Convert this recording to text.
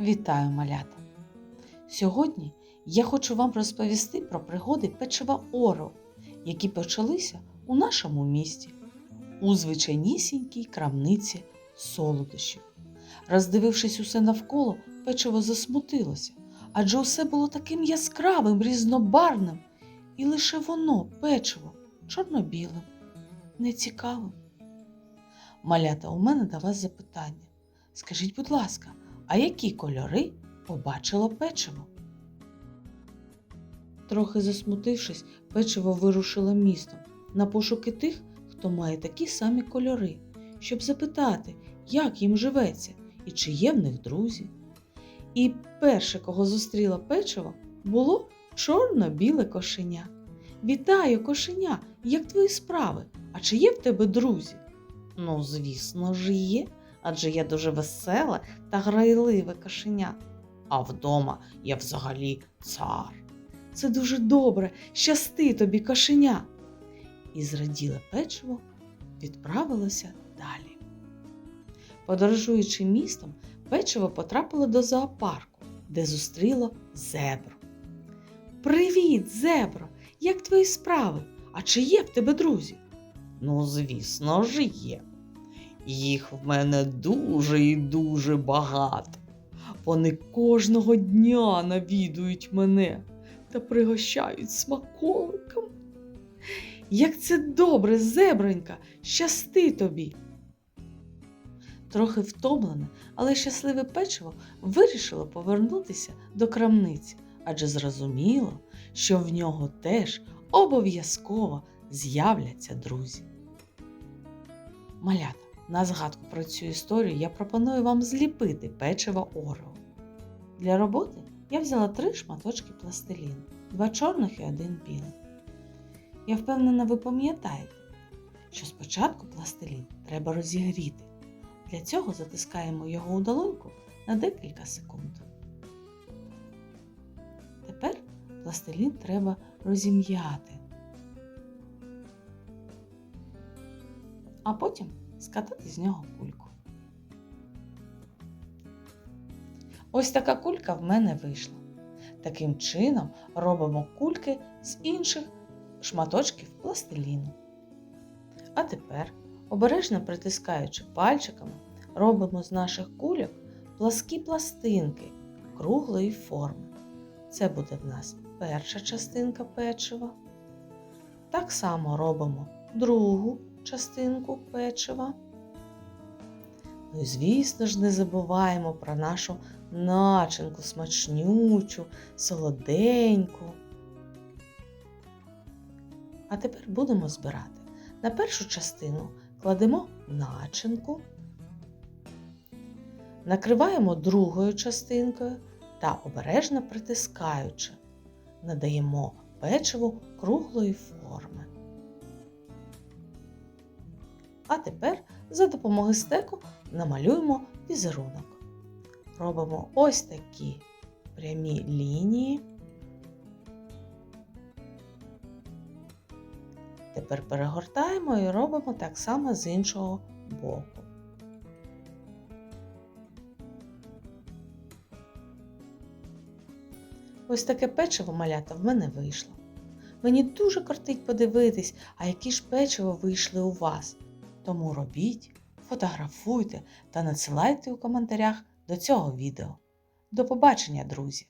Вітаю, малята! Сьогодні я хочу вам розповісти про пригоди печива Оро, які почалися у нашому місті, у звичайнісінькій крамниці солодощів. Роздивившись усе навколо, печиво засмутилося, адже усе було таким яскравим, різнобарвним, і лише воно, печиво, чорно-білим, нецікавим. Малята, у мене до вас запитання. Скажіть, будь ласка, а які кольори побачило печиво? Трохи засмутившись, печиво вирушило містом на пошуки тих, хто має такі самі кольори, щоб запитати, як їм живеться і чи є в них друзі. І перше, кого зустріло печиво, було чорно-біле кошеня. Вітаю, кошеня! Як твої справи? А чи є в тебе друзі? Ну, звісно ж, є адже я дуже веселе та грайливе кошеня. А вдома я взагалі цар. Це дуже добре, щасти тобі кошеня. І зраділе печиво відправилося далі. Подорожуючи містом, печиво потрапило до зоопарку, де зустріло зебру. Привіт, зебро! Як твої справи? А чи є в тебе друзі? Ну, звісно ж, є. Їх в мене дуже і дуже багато. Вони кожного дня навідують мене та пригощають смаколиком. Як це добре, зебронька, щасти тобі. Трохи втомлене, але щасливе печиво вирішило повернутися до крамниці, адже зрозуміло, що в нього теж обов'язково з'являться друзі. Малята. На згадку про цю історію я пропоную вам зліпити печиво Орео. Для роботи я взяла три шматочки пластиліну, два чорних і один білий. Я впевнена, ви пам'ятаєте, що спочатку пластилін треба розігріти. Для цього затискаємо його у долоньку на декілька секунд. Тепер пластилін треба розім'яти. А потім скатати з нього кульку. Ось така кулька в мене вийшла. Таким чином робимо кульки з інших шматочків пластиліну. А тепер, обережно притискаючи пальчиками, робимо з наших кульок пласкі пластинки круглої форми. Це буде в нас перша частинка печива. Так само робимо другу частинку печива. Ну і, звісно ж, не забуваємо про нашу начинку смачнючу, солоденьку. А тепер будемо збирати. На першу частину кладемо начинку, накриваємо другою частинкою та обережно притискаючи, надаємо печиву круглої форми. А тепер за допомогою стеку намалюємо візерунок. Робимо ось такі прямі лінії. Тепер перегортаємо і робимо так само з іншого боку. Ось таке печиво малята в мене вийшло. Мені дуже кортить подивитись, а які ж печиво вийшли у вас. Тому робіть, фотографуйте та надсилайте у коментарях до цього відео. До побачення, друзі!